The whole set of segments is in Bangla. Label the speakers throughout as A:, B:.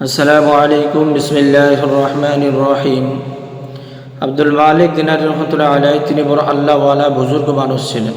A: আসসালামু আলাইকুম বিসমিল্লাহ রহমান রহিম আব্দুল মালিক দিনার রহমতুল্লাহ আলাই তিনি বড় আল্লাহওয়ালা বুজুর্গ মানুষ ছিলেন।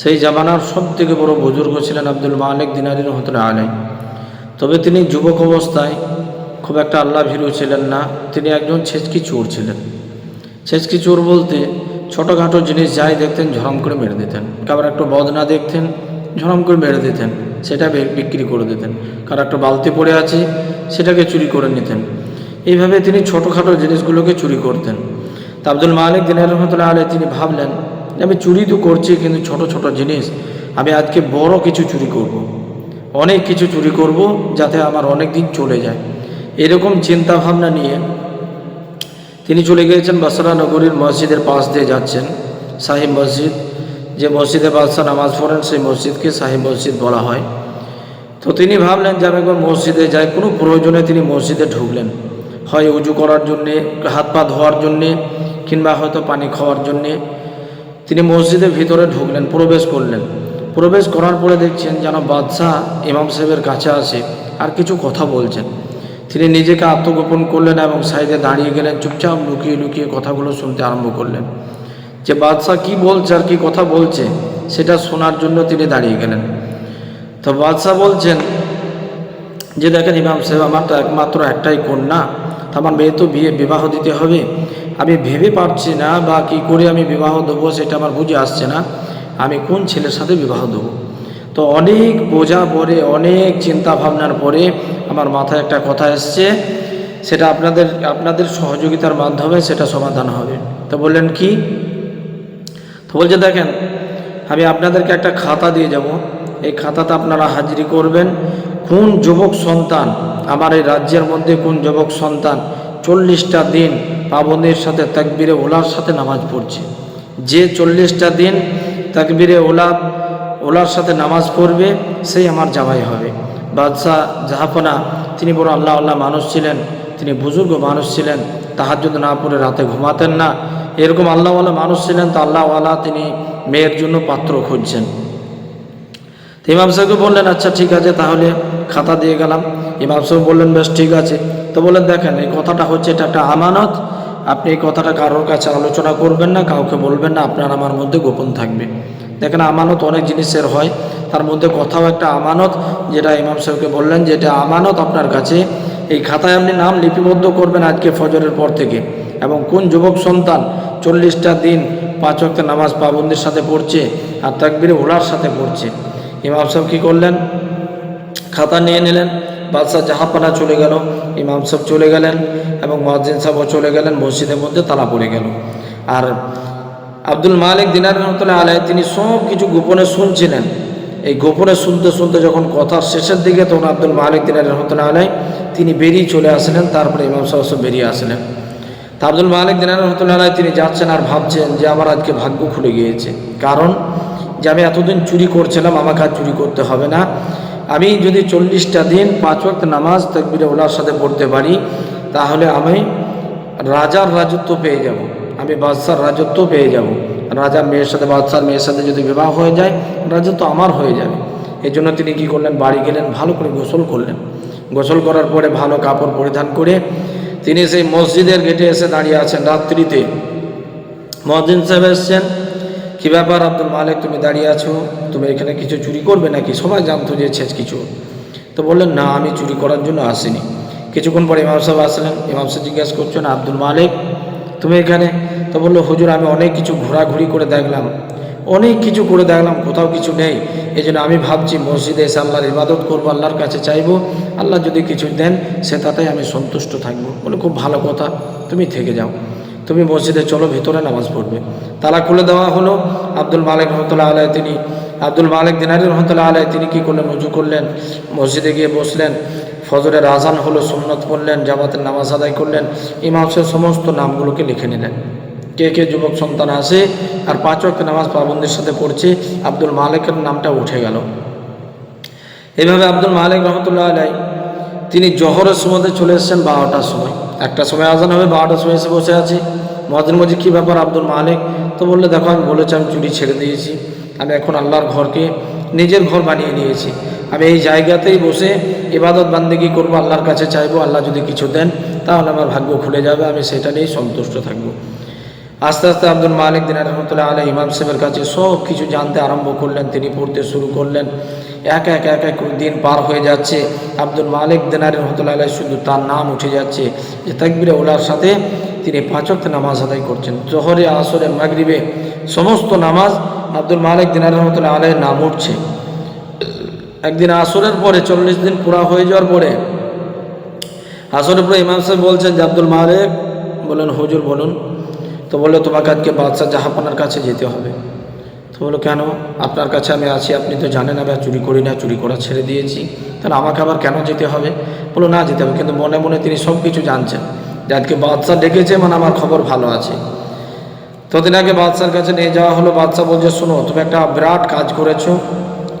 A: সেই জামানার সব থেকে বড় বুজুর্গ ছিলেন আব্দুল মালিক দিনারি রহমতুল্লাহ আলাই তবে তিনি যুবক অবস্থায় খুব একটা আল্লাহ ভীরু ছিলেন না, তিনি একজন ছেচকি চোর ছিলেন। ছেচকি চোর বলতে ছোটোখাটো জিনিস যাই দেখতেন ঝরম করে মেরে দিতেন। কারোর একটা বদনা দেখতেন ঝরম করে মেরে দিতেন। সেটা বিক্রি করে দিতেন। কারও একটা বালতি পড়ে আছে, সেটাকে চুরি করে নিতেন। এইভাবে তিনি ছোটোখাটো জিনিসগুলোকে চুরি করতেন। তা আব্দুল মালিক দিনের রহমতুল্লাহ আলী তিনি ভাবলেন, আমি চুরি তো করছি, কিন্তু ছোট ছোট জিনিস, আমি আজকে বড় কিছু চুরি করব। অনেক কিছু চুরি করব যাতে আমার অনেক দিন চলে যায়। এরকম চিন্তা ভাবনা নিয়ে তিনি চলে গিয়েছেন বাসরা নগরীর মসজিদের পাশ দিয়ে যাচ্ছেন, সাহিব মসজিদ। যে মসজিদে বাদশাহ নামাজ পড়েন, সেই মসজিদকে সাহিব মসজিদ বলা হয়। তো তিনি ভাবলেন যে আমি একবার মসজিদে যাই, কোনো প্রয়োজনে তিনি মসজিদে ঢুকলেন। হয় উজু করার জন্যে, হাত পা ধোয়ার জন্যে, কিংবা হয়তো পানি খাওয়ার জন্যে তিনি মসজিদের ভিতরে ঢুকলেন, প্রবেশ করলেন। প্রবেশ করার পরে দেখছেন যেন বাদশাহ ইমাম সাহেবের কাছে আসে, আর কিছু কথা বলছেন। তিনি নিজেকে আত্মগোপন করলেন এবং সাইডে দাঁড়িয়ে গেলেন, চুপচাপ লুকিয়ে লুকিয়ে কথাগুলো শুনতে আরম্ভ করলেন। যে বাদশাহ কি বলছে আর কি কথা বলছে, সেটা শোনার জন্য তিনি দাঁড়িয়ে গেলেন। তো বাদশাহ বলছেন যে দেখেন ইমাম সাহেব, আমার তো একমাত্র একটাই কন্যা আমার মেয়ে তো বিয়ে, বিবাহ দিতে হবে। আমি ভেবে পারছি না বা কি করে আমি বিবাহ দেবো সেটা আমার বুঝে আসছে না। আমি কোন ছেলের সাথে বিবাহ দেবো? তো অনেক বোঝা পরে অনেক চিন্তা ভাবনার পরে আমার মাথায় একটা কথা এসছে, সেটা আপনাদের আপনাদের সহযোগিতার মাধ্যমে সেটা সমাধান হবে। তো বললেন কি? তো বলছে, দেখেন, আমি আপনাদেরকে একটা খাতা দিয়ে যাব। এই খাতাতে আপনারা হাজিরি করবেন। কোন যুবক সন্তান, আমার এই রাজ্যের মধ্যে কোন যুবক সন্তান চল্লিশটা দিন পাবনের সাথে তাকবিরে ওলার সাথে নামাজ পড়ছে? যে চল্লিশটা দিন তাকবিরে ওলা, ওলার সাথে নামাজ পড়বে, সেই আমার জামাই হবে। বাদশাহ জাহাপনা, তিনি বড় আল্লাহ আল্লাহ মানুষ ছিলেন। তিনি বুজুর্গ মানুষ ছিলেন। তাহার যদি না পড়ে রাতে ঘুমাতেন না। এরকম আল্লাহওয়ালা মানুষ ছিলেন, তো আল্লাহওয়ালা তিনি মেয়ের জন্য পাত্র খুঁজছেন। ইমাম সাহেবকে বললেন আচ্ছা ঠিক আছে, তাহলে খাতা দিয়ে গেলাম। ইমাম সাহেব বললেন, বেশ, ঠিক আছে। তো বললেন, দেখেন, এই কথাটা হচ্ছে, এটা একটা আমানত। আপনি এই কথাটা কারোর কাছে আলোচনা করবেন না, কাউকে বলবেন না, আপনার আমার মধ্যে গোপন থাকবে। দেখেন, আমানত অনেক জিনিসের হয়, তার মধ্যে কথাও একটা আমানত, যেটা ইমাম সাহেবকে বললেন যে, এটা আমানত আপনার কাছে। এই খাতায় আপনি নাম লিপিবদ্ধ করবেন আজকে ফজরের পর থেকে। এবং কোন যুবক সন্তান চল্লিশটা দিন পাঁচ ওয়াক্ত নামাজ পাবন্দির সাথে পড়ছে আর তাকবিরে ওলার সাথে পড়ছে। ইমাম সাহেব কী করলেন? খাতা নিয়ে নিলেন, বাদশাহ জাহাপানা চলে গেল, ইমাম সাহেব চলে গেলেন এবং মহাজিন সাহেবও চলে গেলেন, মসজিদের মধ্যে তালা পড়ে গেল। আর আব্দুল মালিক দিনার রহমতুল্লাহ আলাই তিনি সব কিছু গোপনে শুনছিলেন। এই গোপনে শুনতে শুনতে যখন কথার শেষের দিকে তখন আব্দুল মালিক দিনার রহমতুল্লাহ আলাই তিনি বেরিয়ে চলে আসলেন, তারপরে ইমাম সাহেব বেরিয়ে আসলেন। তা আব্দুল মালিক দিনার রহমতুল্লাহ তিনি যাচ্ছেন আর ভাবছেন যে আমার আজকে ভাগ্য খুলে গিয়েছে। কারণ যে আমি এতদিন চুরি করছিলাম, আমাকে আর চুরি করতে হবে না। আমি যদি চল্লিশটা দিন পাঁচ ওয়াক্ত নামাজ তকবিরে ওলার সাথে পড়তে পারি, তাহলে আমি রাজার রাজত্ব পেয়ে যাব। আমি বাদশার রাজত্ব পেয়ে যাব। রাজার মেয়ের সাথে, বাদশার মেয়ের সাথে যদি বিবাহ হয়ে যায়, রাজত্ব আমার হয়ে যাবে। এই জন্য তিনি কী করলেন? বাড়ি গেলেন, ভালো করে গোসল করলেন। গোসল করার পরে ভালো কাপড় পরিধান করে তিনি সেই মসজিদের গেটে এসে দাঁড়িয়ে আছেন রাত্রিতে। মহদিন সাহেব এসছেন। কী ব্যাপার আব্দুল মালিক, তুমি দাঁড়িয়ে আছো? তুমি এখানে কিছু চুরি করবে নাকি? সবাই জানতো যে ছেচ কিছু। তো বললেন, না, আমি চুরি করার জন্য আসিনি। কিছুক্ষণ পরে ইমাম সাহেব আসলেন। ইমাম সাহেব জিজ্ঞাসা করছেন, আব্দুল মালিক, তুমি এখানে? তো বলল, হুজুর, আমি অনেক কিছু ঘোরাঘুরি করে দেখলাম। অনেক কিছু করে দেখলাম, কোথাও কিছু নেই। এই আমি ভাবছি, মসজিদে এসে আল্লাহর ইবাদত করব, আল্লাহর কাছে চাইব। আল্লাহ যদি কিছু দেন, সে তাতেই আমি সন্তুষ্ট থাকব। বলে, খুব ভালো কথা, তুমি থেকে যাও। তুমি মসজিদে চলো, ভিতরে নামাজ পড়বে। তালা খুলে দেওয়া হলো। আব্দুল মালিক রহমতুল্লাহ আলাই তিনি, আব্দুল মালিক দিনারি রহমতুল্লাহ আলাই তিনি কী করলেন? উজু করলেন, মসজিদে গিয়ে বসলেন। ফজরের আজান হলো, সুন্নত পড়লেন, জামাতের নামাজ আদায় করলেন। ইমাম সমস্ত নামগুলোকে লিখে নিলেন। কে কে যুবক সন্তান আসে আর পাঁচ ওয়াক্ত নামাজ পাবন্দির সাথে পড়ছে, আব্দুল মালিকের নামটা উঠে গেল। এভাবে আব্দুল মালিক রহমতুল্লাহ আলাই, তিনি জহরের সময় চলে এসেছেন বারোটার সময়। একটা সময় আজান হবে, বারোটার সময় এসে বসে আছি। মহাদিন মজি কী ব্যাপার আব্দুল মালিক? তো বললে, দেখো, আমি বলেছি, আমি চুরি ছেড়ে দিয়েছি। আমি এখন আল্লাহর ঘরকে নিজের ঘর বানিয়ে নিয়েছি। আমি এই জায়গাতেই বসে ইবাদত বান্দিগি করব, আল্লাহর কাছে চাইব, আল্লাহ যদি কিছু দেন, তাহলে আমার ভাগ্য খুলে যাবে, আমি সেটা নিয়েই সন্তুষ্ট থাকব। আস্তে আস্তে আব্দুল মালিক দিন রহমতুল্লাহ আলহ ইমাম সাহেবের কাছে সব কিছু জানতে আরম্ভ করলেন, তিনি পড়তে শুরু করলেন। এক এক এক এক দিন পার হয়ে যাচ্ছে। আব্দুল মালিক দিনার রহমতুল্লাহ আলহ শুধু তার নাম উঠে যাচ্ছে। যে তাকবিরে ওলার সাথে তিনি পাঁচক্ত নামাজ আদায় করছেন। জহরে, আসরে, মাগরিবে সমস্ত নামাজ আব্দুল মালিক দিনার রহমতুল্লাহ আলহের নাম উঠছে। একদিন আসরের পরে, চল্লিশ দিন পুরা হয়ে যাওয়ার পরে আসরের পরে ইমাম সাহেব বলছেন যে আব্দুল মালিক বলেন হুজুর বলুন তো বলল, তোমাকে আজকে বাদশাহ জাহাপানার কাছে যেতে হবে। তো বলল, কেন? আপনার কাছে আমি আছি, আপনি তো জানেন, আমি আর চুরি করি না, চুরি করা ছেড়ে দিয়েছি। তাহলে আমাকে আবার কেন যেতে হবে? বলল, না যেতে হবে। কিন্তু মনে মনে তিনি সব কিছু জানছেন যে আজকে বাদশাহ ডেকেছে মানে আমার খবর ভালো আছে। তো দিন আগে বাদশার কাছে নিয়ে যাওয়া হলো, বাদশাহ বলছে, শোনো, তুমি একটা বিরাট কাজ করেছ।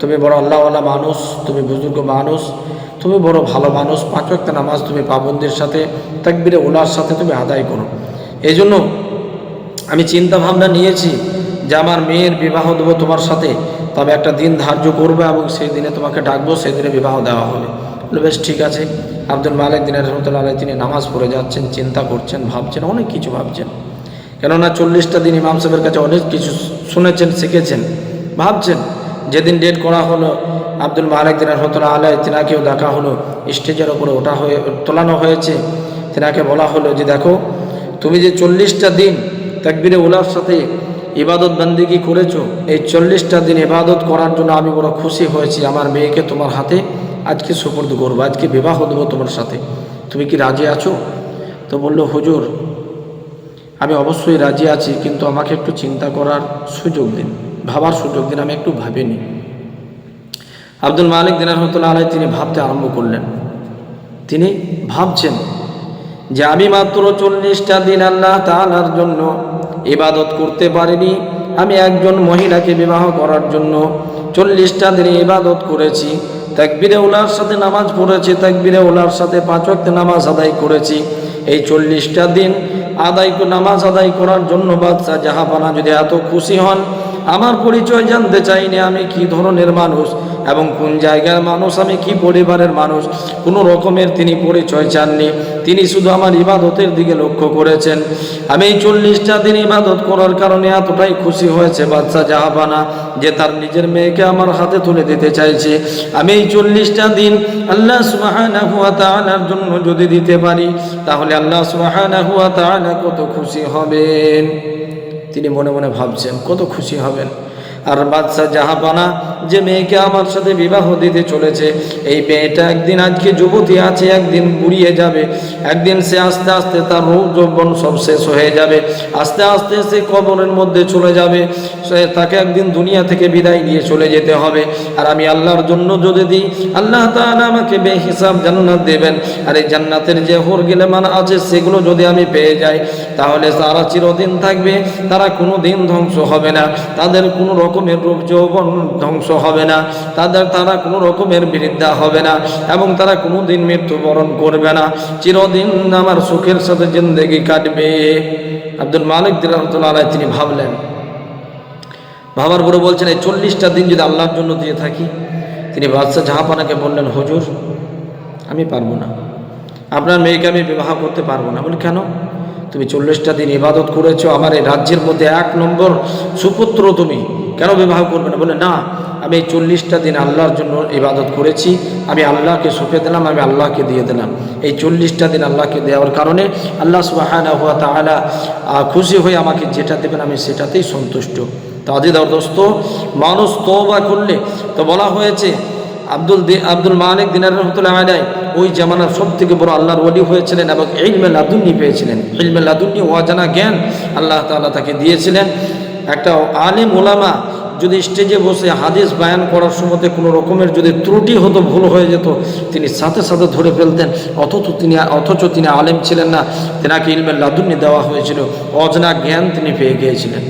A: তুমি বড় আল্লাহওয়ালা মানুষ, তুমি বুজুর্গ মানুষ, তুমি বড় ভালো মানুষ। পাঁচ একটা নামাজ তুমি পাবন্দির সাথে, তাকবিরে ওলার সাথে তুমি আদায় করো। এই জন্য আমি চিন্তা ভাবনা নিয়েছি যে আমার মেয়ের বিবাহ দেবো তোমার সাথে, তবে একটা দিন ধার্য করব এবং সেই দিনে তোমাকে ডাকবো, সেই দিনে বিবাহ দেওয়া হবে। বেশ, ঠিক আছে। আব্দুল মালিক দিনের রহমতুল্লাহ তিনি নামাজ পড়ে যাচ্ছেন, চিন্তা করছেন, ভাবছেন, অনেক কিছু ভাবছেন। কেননা চল্লিশটা দিন ইমাম সাহেবের কাছে অনেক কিছু শুনেছেন, শিখেছেন, ভাবছেন। যেদিন ডেট করা হলো, আব্দুল মালিক দিনের রহমতুল্লাহ আলাই তিনাকেও দেখা হলো, স্টেজের ওপরে ওঠা হয়ে, তোলানো হয়েছে। তিনাকে বলা হলো যে, দেখো, তুমি যে চল্লিশটা দিন তাকবিরে ওলার সাথে ইবাদত বন্দিগি করেছ, এই চল্লিশটা দিন ইবাদত করার জন্য আমি বড় খুশি হয়েছি আমার মেয়েকে তোমার হাতে। আজকে সুপর্দ করব, আজকে বিবাহ দেবো তোমার সাথে। তুমি কি রাজি আছো? তো বলল, হুজুর, আমি অবশ্যই রাজি আছি, কিন্তু আমাকে একটু চিন্তা করার সুযোগ দিন। ভাবার সুযোগ দিন, আমি একটু ভাবিনি। আব্দুল মালিক দিন রহমতুল্লাহ আলাই তিনি ভাবতে আরম্ভ করলেন। তিনি ভাবছেন যে আমি মাত্র চল্লিশটা দিন আল্লাহ তালার জন্য ইবাদত করতে পারিনি। আমি একজন মহিলাকে বিবাহ করার জন্য চল্লিশটা দিনে ইবাদত করেছি। তাকবিরে ওলার সাথে নামাজ পড়েছি, তাকবিরে ওলার সাথে পাঁচ ওয়াক্ত নামাজ আদায় করেছি। এই চল্লিশটা দিন আদায় নামাজ আদায় করার জন্য বাচ্চা জাহাপানা যদি এত খুশি হন, আমার পরিচয় জানতে চাইনি আমি কি ধরনের মানুষ। এবং কোন জায়গার মানুষ, আমি কি পরিবারের মানুষ, কোনো রকমের তিনি পরিচয় চাননি। তিনি শুধু আমার ইবাদতের দিকে লক্ষ্য করেছেন। আমি এই চল্লিশটা দিন ইবাদত করার কারণে এতটাই খুশি হয়েছে বাচ্চা জাহাবানা, যে তার নিজের মেয়েকে আমার হাতে তুলে দিতে চাইছে। আমি এই চল্লিশটা দিন আল্লাহ সুবাহানা হুয়া তাআলার জন্য যদি দিতে পারি, তাহলে আল্লাহ সুবাহানা হুয়া তাআলা কত খুশি হবেন। তিনি মনে মনে ভাবছেন, কত খুশি হবেন। আর বাচ্চা জাহাপানা যে মেয়েকে আমার সাথে বিবাহ দিতে চলেছে, এই মেয়েটা একদিন আজকে যুবতী আছে, একদিন বুড়িয়ে যাবে, একদিন সে আস্তে আস্তে তার রূপ যৌবন সব শেষ হয়ে যাবে, আস্তে আস্তে সে কবরের মধ্যে চলে যাবে, সে তাকে একদিন দুনিয়া থেকে বিদায় নিয়ে চলে যেতে হবে, আর আমি আল্লাহর জন্য যদি দিই, আল্লাহ তাআলা আমাকে বেহিসাব জান্নাত দেবেন, আর এই জান্নাতের যে হোর গেলেমান আছে, সেগুলো যদি আমি পেয়ে যাই, তাহলে তারা চিরদিন থাকবে, তারা কোনো দিন ধ্বংস হবে না, তাদের কোনো রকমের রূপ যৌবন ধ্বংস হবে না। তাদের তারা কোনো রকমের বৃদ্ধা হবে না এবং তারা কোনো দিন মৃত্যুবরণ করবে না। চিরদিন আমার সুখের সাথে জিন্দেগি কাটবে। আব্দুল মালিক দিরহমতুল্লাহ আলাই তিনি ভাবলেন। ভাবার পরে বলছেন, এই চল্লিশটা দিন যদি আল্লাহর জন্য দিয়ে থাকি? তিনি বাদশাহ জাহাপানাকে বললেন, হুজুর, আমি পারব না। আপনার মেয়েকে আমি বিবাহ করতে পারব না। বলে কেন? তুমি চল্লিশটা দিন ইবাদত করেছ। আমার এই রাজ্যের মধ্যে এক নম্বর সুপুত্র তুমি। কেন বিবাহ করবে না? বলে, না, আমি এই চল্লিশটা দিন আল্লাহর জন্য ইবাদত করেছি। আমি আল্লাহকে সঁপে দিলাম, আমি আল্লাহকে দিয়ে দিলাম। এই চল্লিশটা দিন আল্লাহকে দেওয়ার কারণে আল্লাহ সুবাহানা হুয়া তাআলা খুশি হয়ে আমাকে যেটা দেবেন, আমি সেটাতেই সন্তুষ্ট। তো আজিদার দোস্ত, মানুষ তওবা করলে তো বলা হয়েছে, আব্দুল আব্দুল মালিক দিনার রহমতুল্লাহ আলাই ওই জামানার সব থেকে বড় আল্লাহর ওলি হয়েছিলেন এবং ইলমে লাদুন্নি পেয়েছিলেন। ইলমে লাদুন্নি অজানা জ্ঞান আল্লাহ তাআলা তাকে দিয়েছিলেন। একটা আলিম ওলামা যদি স্টেজে বসে হাদিস বায়ান করার সময় কোনো রকমের যদি ত্রুটি হতো, ভুল হয়ে যেত, তিনি সাথে সাথে ধরে ফেলতেন। অথচ তিনি অথচ তিনি আলেম ছিলেন না। তেনাকে ইলমের লাদুন্নি দেওয়া হয়েছিল। অজনা জ্ঞান তিনি পেয়ে গিয়েছিলেন।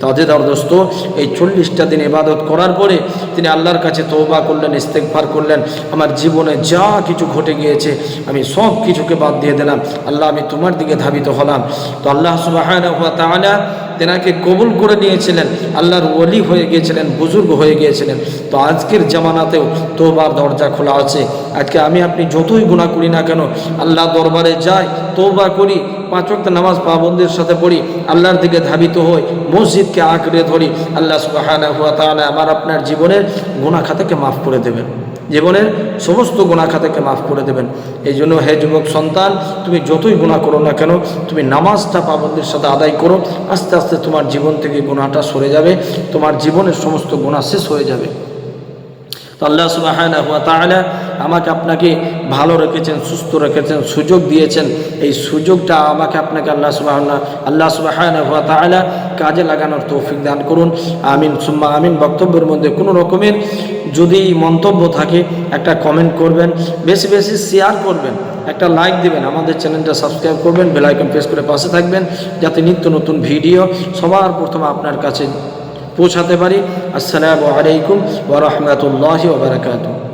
A: তাদের দোস্ত, এই চল্লিশটা দিন ইবাদত করার পরে তিনি আল্লাহর কাছে তৌবা করলেন ইস্তেকফার করলেন। আমার জীবনে যা কিছু ঘটে গিয়েছে, আমি সব কিছুকে বাদ দিয়ে দিলাম। আল্লাহ, আমি তোমার দিকে ধাবিত হলাম। তো আল্লাহ সুবাহ তেনাকে কবুল করে নিয়েছিলেন, আল্লাহর ওলি হয়ে গিয়েছিলেন, বুজুর্গ হয়ে গিয়েছিলেন। তো আজকের জামানাতেও তোবার দরজা খোলা আছে। আজকে আমি আপনি যতই গুণা করি না কেন আল্লাহ দরবারে যাই, তোবা করি, পাঁচ ওয়াক্ত নামাজ পাবন্দের সাথে পড়ি, আল্লাহর দিকে ধাবিত হই, মসজিদকে আঁকড়ে ধরি, আল্লাহ সুবাহানা হুয়া আমার আপনার জীবনের গুণা খাতাকে মাফ করে দেবেন। জীবনের সমস্ত গুণা খাতাকে মাফ করে দেবেন। এই জন্য হে যুবক সন্তান, তুমি যতই গুণা করো না কেন, তুমি নামাজটা পাবন্দির সাথে আদায় করো, আস্তে আস্তে তোমার জীবন থেকে গুণাটা সরে যাবে, তোমার জীবনের সমস্ত গুণা শেষ হয়ে যাবে। তো আল্লাহ সুবাহ আমাকে আপনাকে ভালো রেখেছেন, সুস্থ রেখেছেন, সুযোগ দিয়েছেন। এই সুযোগটা আমাকে আপনাকে আল্লাহ সুবাহ আল্লাহ সুবাহ কাজে লাগানোর তৌফিক দান করুন। আমিন, সুম্মা আমিন। বক্তব্যের মধ্যে কোনো রকমের যদি মন্তব্য থাকে, একটা কমেন্ট করবেন, বেশি বেশি শেয়ার করবেন, একটা লাইক দিবেন, আমাদের চ্যানেলটা সাবস্ক্রাইব করবেন বেলাইকন প্রেস করে পাশে থাকবেন, যাতে নিত্য নতুন ভিডিও সবার প্রথমে আপনার কাছে পৌঁছাতে পারি। আসসালামু আলাইকুম ওয়া রাহমাতুল্লাহি ওয়া বারাকাতুহু।